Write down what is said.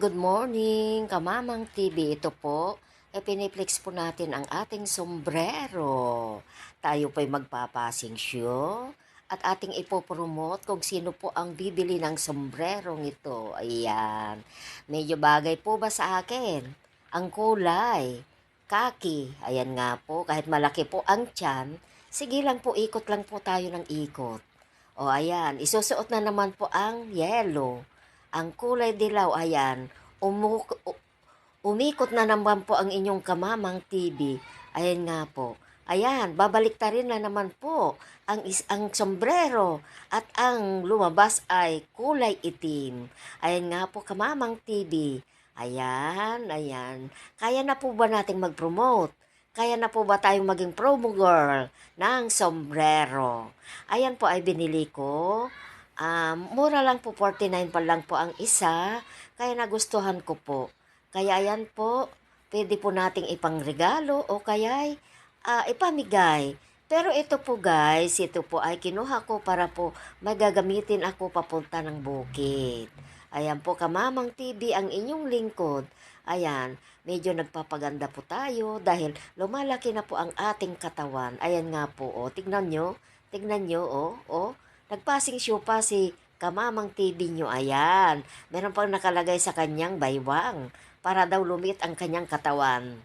good morning, Kamamang TV. Ito po, e piniplex po natin ang ating sombrero. Tayo po'y magpapasing show at ating ipopromote kung sino po ang bibili ng sombrerong ito. Ayan. Medyo bagay po ba sa akin? Ang kulay, kaki. Ayan nga po, kahit malaki po ang tiyan, sige lang po, ikot lang po tayo ng ikot. O ayan, isusuot na naman po ang yellow. Ang kulay dilaw, ayan, umuk- umikot na naman po ang inyong kamamang TV. Ayan nga po. Ayan, babalik rin na naman po ang, is- ang sombrero at ang lumabas ay kulay itim. Ayan nga po, kamamang TV. Ayan, ayan. Kaya na po ba nating mag-promote? Kaya na po ba tayong maging promo girl ng sombrero? Ayan po ay binili ko. Um, mura lang po, 49 pa lang po ang isa. Kaya nagustuhan ko po. Kaya ayan po, pwede po nating ipangregalo o kaya ah, ipamigay. Pero ito po guys, ito po ay kinuha ko para po magagamitin ako papunta ng bukid. Ayan po, Kamamang TV ang inyong lingkod. Ayan, medyo nagpapaganda po tayo dahil lumalaki na po ang ating katawan. Ayan nga po, oh, tignan nyo, tignan nyo, oh, oh, nagpasing show pa si Kamamang TV nyo, ayan. Meron pang nakalagay sa kanyang baywang para daw lumit ang kanyang katawan.